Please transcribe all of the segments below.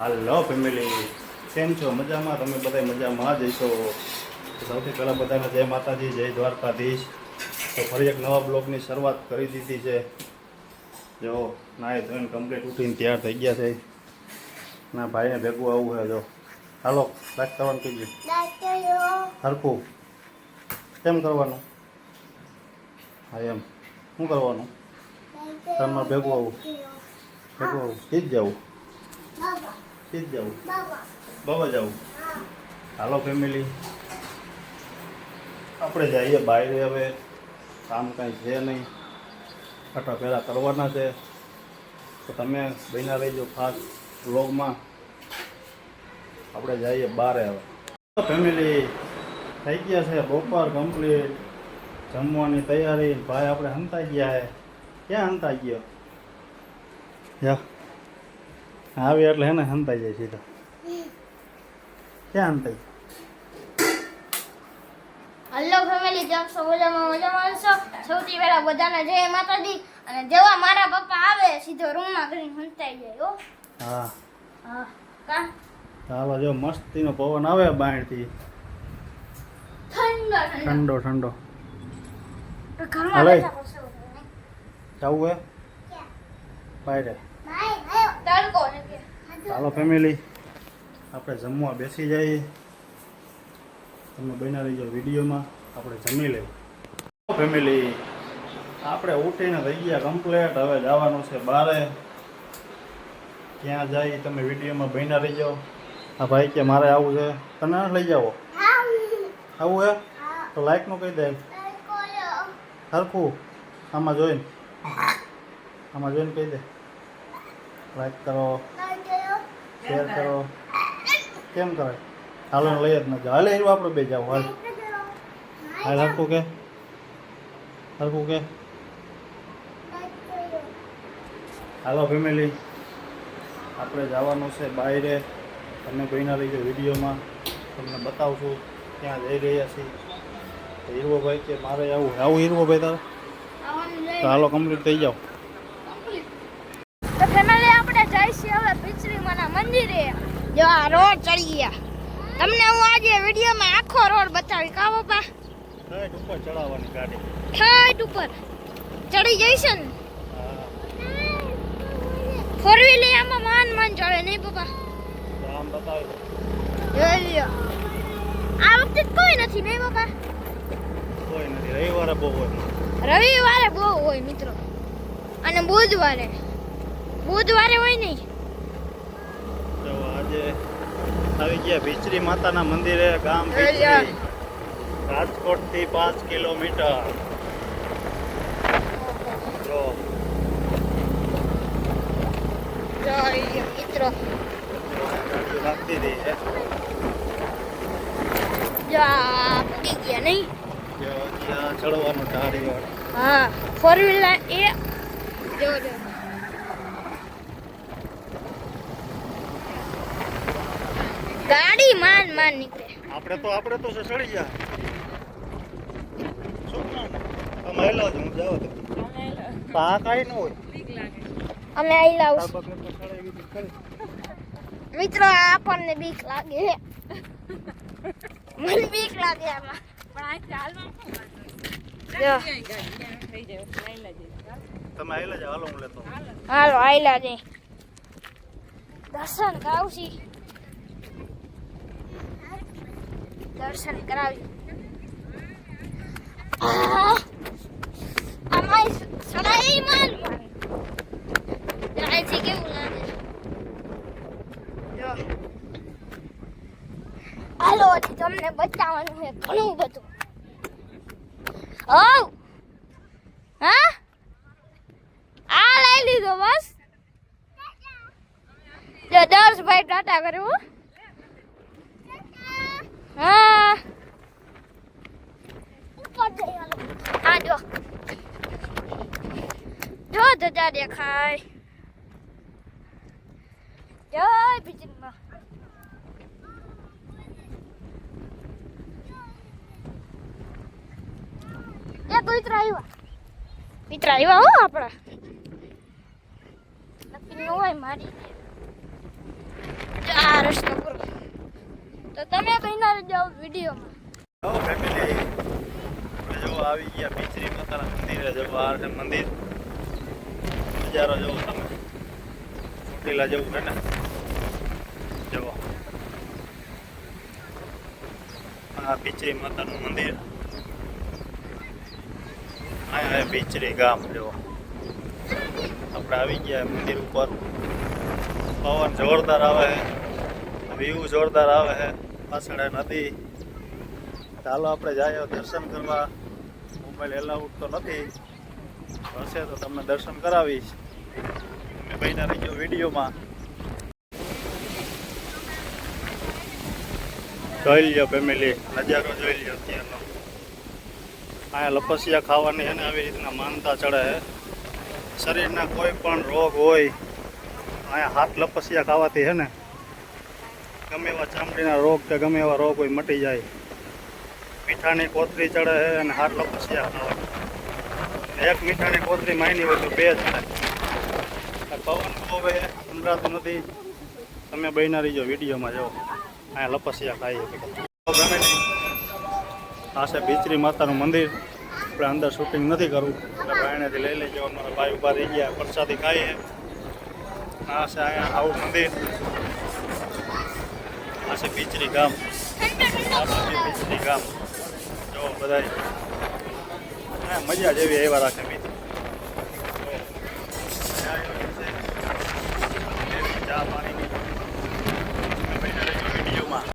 હાલો family કેમ છો? મજામાં? તમે બધા મજામાં જઈશો સૌથી પહેલાં બધાને જય માતાજી જય દ્વારકાધીશ. તો ફરી એક નવા બ્લોગની શરૂઆત કરી દીધી છે. જો નાય ધોઈને કમ્પ્લીટ ઉઠીને તૈયાર થઈ ગયા છે. ના ભાઈને ભેગું આવવું છે જો. હાલો લાગ કરવાનું કીધું. હરખું. કેમ કરવાનું? હા એમ. શું કરવાનું? તમારે ભેગું આવું. ભેગું આવું. ઈ જ જવું ઈ જ જવું બાબા. જવું હાલો ફેમિલી આપણે જઈએ બહાર હવે. કામ કાંઈ છે નહીં. ફટા પહેલાં કરવાના છે. તો તમે બન્યા રહેજો ખાસ વ્લોગમાં. આપણે જઈએ બહાર હવે. ફેમિલી થઈ ગયા છે બપોર કમ્પ્લીટ જમવાની તૈયારી. ભાઈ આપણે હંતા ગયા હે. ક્યાં હંતા ગયો? યા. આવી એટલે હે ને હંતાઈ જાય સીધો. ક્યાં હંતાઈ? હલો ફેમિલી કેમ છો? મજામાં મજામાં છો? સૌથી પહેલા બધાને જય માતાજી અને જેવા મારા પપ્પા આવે સીધો રૂમમાં કરીને હંતાઈ જાય હો. હા. હા કા? ચાલો જો મસ્તીનો પવન આવે બહારથી ઠંડો ઠંડો. ઠંડો પછી જવું હે? કે ચાલો ફેમિલી આપણે જમવા બેસી જઈએ. તમે બન્યા રહીજો વિડીયોમાં આપણે જમી લઈએ. ફેમિલી આપણે ઉઠીને થઈ ગયા કમ્પ્લેટ હવે જવાનું છે બારે. ક્યાં જાય તમે વિડીયોમાં બન્યા રહીજો. આ ભાઈ કે મારે આવું છે. તને લઈ જાઓ આવું હે? તો લાઈકનું કહી દે. સરખું. આમાં જોઈને. આમાં જોઈને કહી દે. લાઈક કરો. શેર કરો. કેમ કરે? હાલો લઈ જ નથી હાલે એવું આપણે બે જાવ હાલ. હાલ હરકું કે? હરકું કે? હાલો ફેમિલી. આપણે જવાનું છે બહારે તમને બન્યા રહીજો વિડીયોમાં. તમને બતાવશું ક્યાં જઈ રહ્યા છીએ. હીરવોભાઈ કે મારે આવું આવું હીરવોભાઈ તારે? હાલો કમ્પ્લીટ થઈ જાઓ તો ફેમિલી આપણે જઈશું હવે પિચરીમાના મંદિરે જો આ રોડ ચડી ગયા. તમને હું આજે વિડીયોમાં આખો રોડ બતાવી કા પપ્પા સાઈડ ઉપર ચડાવવાની ગાડી. ઠાઠ ઉપર. ચડી જઈશે ને? ફોર વ્હીલ આમાં માન માન ચડે નહીં પપ્પા આમ બતાવી જોઈ લ્યો. આ વખતે કોઈ નથી નહીં પપ્પા કોઈ નથી. રવિવારે બહુ હોય. રવિવારે બહુ હોય મિત્રો. અને બુધવારે. બુધવારે હોય નહીં. આજે આવી ગયા ભીચરી માતાના મંદિરે ગામ રાજકોટ ભીચરી. રાજકોટથી પાંચ કિલોમીટર. જો. મિત્રો. ગાડીઓ હતી પડી ગયા નહીં? ચડવાનું ધારી હા ફોર વ્હીલર એ. જો જો. ગાડી માન માન નીકળે. આપણે તો આપણે તો છે ચડી ગયા. જ હું તો. આ કાંઈ ન હોય. અમે આયલા. મિત્રો આપણને બીક લાગે મને બીક લાગે આમાં. જો તમે હેલા જ હાલો હું લેતો. હાલો. આઈલા જઈ દર્શન કરાવશી દર્શન કરાવી. આહ! આમાં સડાઈ માલ. અહીંથી કેવું લાગે જો હાલો તમને બતાવવાનું છે ઘણું બધું. હવ. હા? આ લઈ લીધો બસ. જો દસ ભાઈ ટાટા કર્યું હા. આ જો જો ધજા દેખાય જય બીજમાં એ કુતરા આવ્યા મિત્ર આવ્યા હો આપણા નક્કી ન હોય મારી આ રસ્તો પૂરો તો તમે બહેના જાઓ વિડીયોમાં. હલો ફેમિલી જો આવી ગયા પિત્રી માતાના મંદિરે, જો બહાર છે મંદિર. નજારો જો તમે. ચોટીલા જવું છે ને? જુઓ. આ પીચરી માતાનું મંદિર. અહીંયા પીચરી ગામ જો આપણે આવી ગયા મંદિર ઉપર. પવન જોરદાર આવે છે. વ્યૂ જોરદાર આવે છે. પાછળ નદી ચાલો આપણે જાય દર્શન કરવા. મોબાઈલ એલાઉડ તો નથી. હશે તો તમને દર્શન કરાવીશ. બહેના રહી ગયો વિડીયોમાં. જોઈ લ્યો ફેમિલી નજારો જોઈ લ્યો અત્યારનો. અહીંયા લપસિયા ખાવાની છે આવી રીતના માનતા ચડે શરીરના કોઈ પણ રોગ હોય, અહીંયા હાથ લપસિયા ખાવાથી છે ને ગમે એવા ચામડીના રોગ કે ગમે એવા રોગ હોય મટી જાય. મીઠાની કોથરી ચડે છે અને લપસિયા ખાવા. એક મીઠાની કોથરી માયની હોય તો બે ચડે પવન બહુ હે સંભળાતું નથી તમે બહેના રહીજો વિડીયોમાં જાઓ અહીંયા લપસિયા ખાઈ આ છે બીચરી માતાનું મંદિર. આપણે અંદર શૂટિંગ નથી કરવું. એટલે ભાઈનેથી લઈ જવાનું અમારા ભાઈ ઊભા રહી ગયા. પ્રસાદી ખાઈએ. આ છે અહીંયા આવું મંદિર. આ છે બીચરી ગામ. પીચરી ગામ. જો બધા મજા જેવી એવા રાખે વિડીયોમાં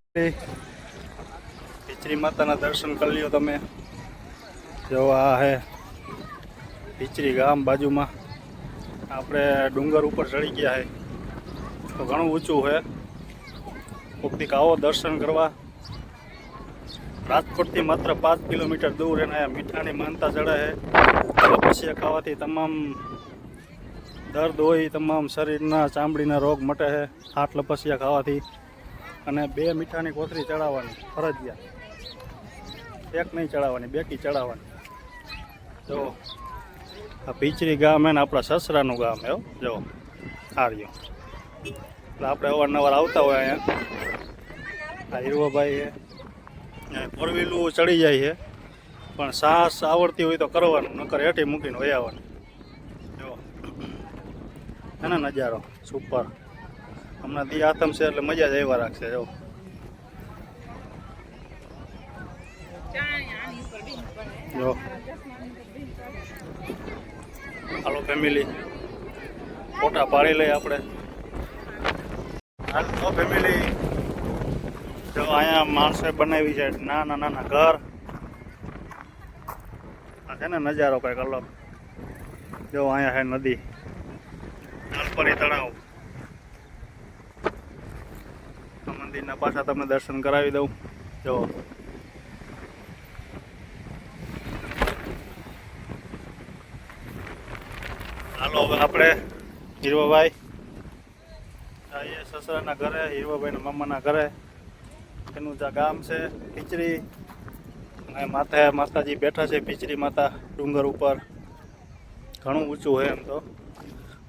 પિચરી માતાના દર્શન કરી લ્યો તમે. જો, આ હે પિચરી ગામ બાજુમાં. આપણે ડુંગર ઉપર ચડી ગયા છે તો ઘણું ઊંચું છે કોકથી આવો દર્શન કરવા. રાજકોટથી માત્ર પાંચ કિલોમીટર દૂર એના મીઠાની માનતા ચડે છે ખાવાથી તમામ દર્દ હોય, તમામ શરીરના ચામડીના રોગ મટે છે હાથ લપસિયા ખાવાથી. અને બે મીઠાની કોથળી ચડાવવાની, ફરજિયાત. એક નહીં ચડાવવાની, બેકી ચડાવવાની. જો, આ પીચરી ગામ એને આપણા સસરાનું ગામ એવું જો હાર્યો એટલે આપણે અવારનવાર આવતા હોય અહીંયા. આ હીરવાભાઈ ફોર વ્હીલું ચડી જાય છે. પણ સાહસ આવડતી હોય તો કરવાનું, નકર હેઠી મૂકીને વહી આવવાનું. જો. એનો નજારો, સુપર. હમણાં દી આતમ છે એટલે મજા જ એવા રાખશે, જો. જો. હાલો, ફેમિલી. ફોટા પાડી લઈએ આપણે. હાલો ફેમિલી જો અહીંયા માણસે બનાવી છે નાના નાના ઘર. આ છે ને નજારો કંઈક અલગ. જો અહીંયા છે નદી. નાલપરી તળાવ. મંદિરના પાછા તમને દર્શન કરાવી દઉં. જો. હાલો આપણે હીરવાભાઈ. સસરાના ઘરે હીરવાભાઈના મામાના ઘરે. એનું જે ગામ છે પીચરી અને માથે માતાજી બેઠા છે પીચરી માતા ડુંગર ઉપર. ઘણું ઊંચું હોય એમ તો.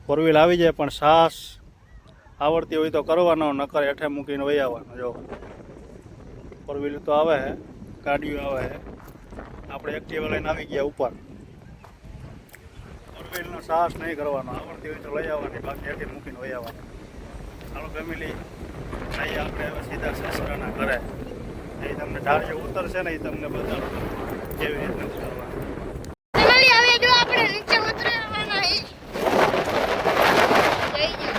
ફોર વ્હીલ આવી જાય પણ સાસ આવડતી હોય તો કરવાનો, નકર હેઠે મૂકીને વહી આવવાનો, જો. ફોર વ્હીલ તો આવે છે ગાડીઓ આવે. છે આપણે એક્ટિવા લઈને આવી ગયા ઉપર. ફોર વ્હીલનો સાહસ નહીં કરવાનો, આવડતી હોય તો લઈ આવવાની, બાકી હેઠે મૂકીને વહી આવવાનું. હાલો ફેમિલી આવીએ આપણે હવે સીધા સસરાના ઘરે. એ તમને ઢાળીએ ઉતરશે ને એ તમને બતાડો કેવી રીતના ઉતરવાનું ફેમિલી હવે જો આપણે નીચે ઉતરવાના છે જઈ જાઓ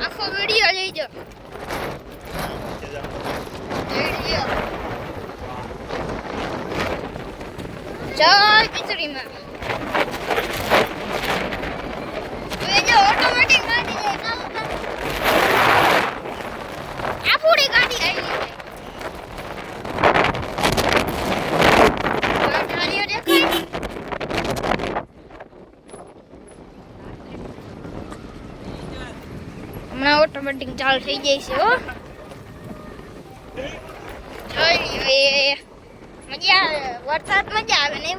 આખો વીડિયો લઈ જાઓ નીચે જાઓ. વીડિયો જય ખીચડીમાં હવે જો ઓટોમેટિક ગાડી જાય કામ કરે. આ પૂરી ગાડી આવી ગઈ ગાડીઓ દેખાય હમણાં ઓટોમેટિક ચાલુ થઈ જાય છે હો મજા આવે વરસાદ મજા આવે ને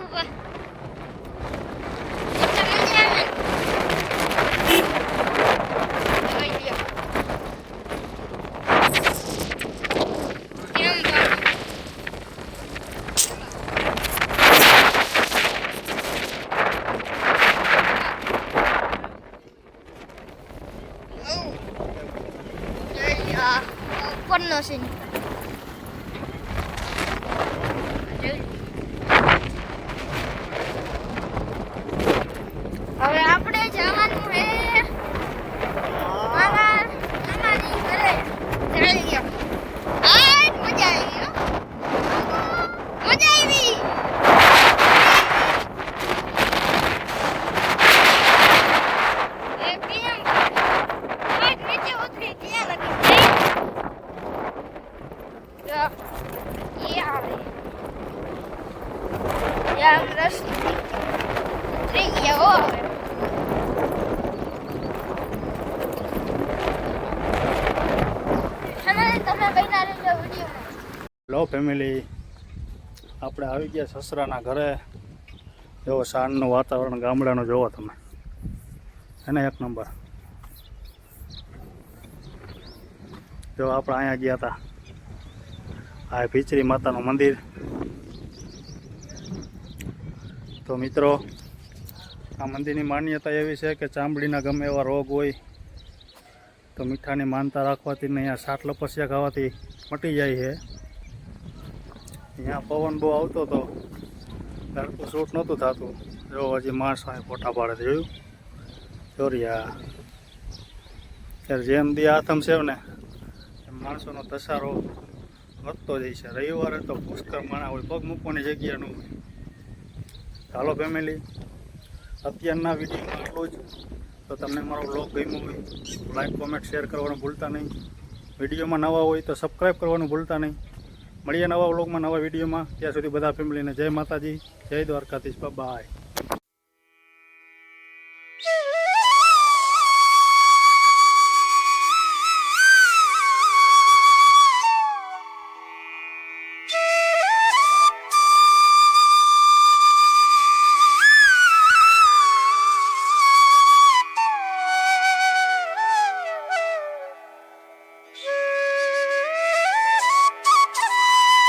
不能吃。અને તમે બન્યા રહેજો વિડીયોમાં. લો ફેમિલી આપણે આવી ગયા સસરાના ઘરે. જોવો સાંજનું વાતાવરણ ગામડાનું જોવો તમે. એને એક નંબર. જો આપણે અહીંયા ગયા હતા આ ભીચરી માતાનું મંદિર. તો મિત્રો, આ મંદિરની માન્યતા એવી છે કે ચામડીના ગમે એવા રોગ હોય તો મીઠાની માનતા રાખવાથી ને અહીંયા સાત લપસ્યા ખાવાથી મટી જાય છે. અહીંયા પવન બહુ આવતો હતો. તડકો શૂટ નહોતું થતું. જો હજી માણસો અહીં ફોટા પાડે જોયું? ચોરિયા ત્યારે જેમ દી આથમ છે ને, એમ માણસોનો ધસારો વધતો જાય છે. રવિવારે તો પુષ્કર માણા હોય, પગ મૂકવાની જગ્યા ન હોય. ચાલો ફેમિલી અત્યારના વિડીયોમાં આટલું જ. તો તમને મારો બ્લોગ ગમ્યો હોય લાઈક કોમેન્ટ શેર કરવાનું ભૂલતા નહીં. વિડીયોમાં નવા હોય તો સબસ્ક્રાઈબ કરવાનું ભૂલતા નહીં. મળીએ નવા બ્લોગમાં નવા વિડીયોમાં. ત્યાં સુધી બધા ફેમિલીને જય માતાજી, જય દ્વારકાધીશ. બાય